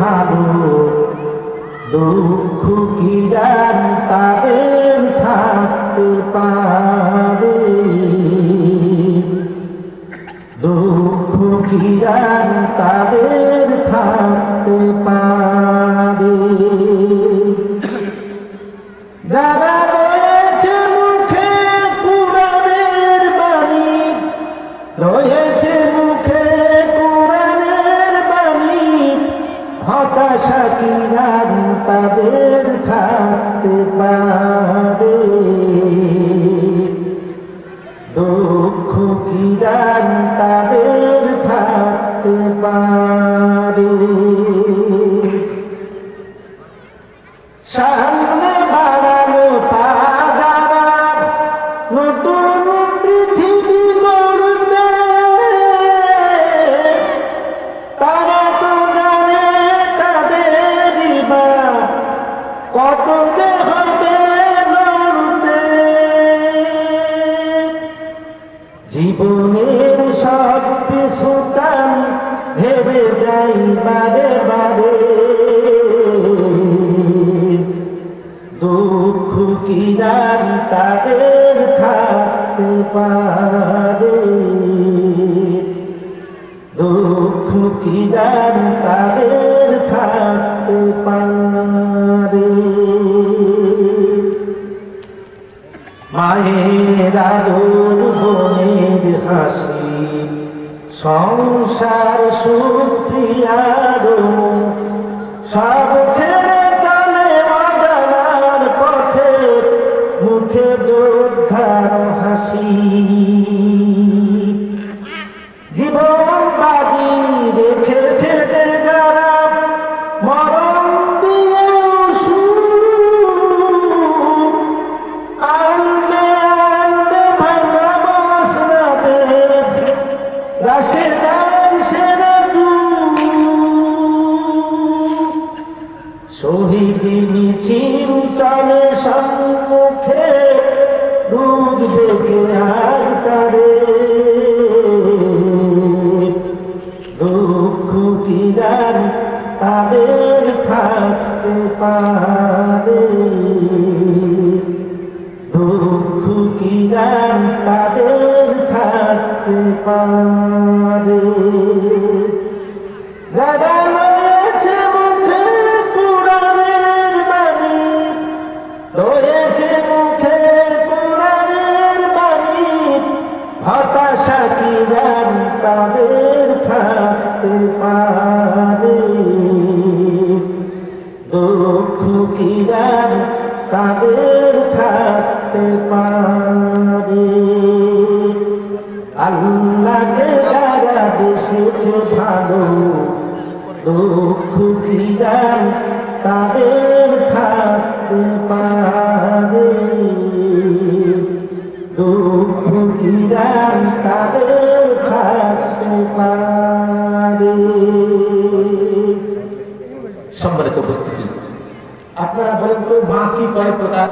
ভালো। দুঃখ কি তাদের থাকতে পারে? দুঃখ কি তাদের থাকতে পারে? যারা রয়েছে মুখে কুরানের বাণী রয়েছে গান তাদের থাকতে পারে? দুঃখ কিরান তাদের থাকতে পারে? সামনে যাই বারে বারে দুঃখ কি দান তাদের থাকতে পারে? দুঃখ কি দান তাদের থাকতে পারে? মায়ের আদর, বোনের হাসি সংসার সুপ্রিয়ার সব শহীদ মিছিল চলে সম্মুখে দুধ দেখে আজ তারে দুঃখ কি দান তাদের থাকতে পারে? দুঃখ কি দান তাদের থাকতে পারে? যারা হতাশা কি গান তাদের থাকতে পারে? দুঃখ কি গান তাদের থাকতে পারে? আল্লাহকে যারা বেসেছে ভালো, দুঃখ কি গান তাদের থাকতে পারে? সম্মানিত উপস্থিতি। আপনারা বলেন তো মাসি কয় প্রকার?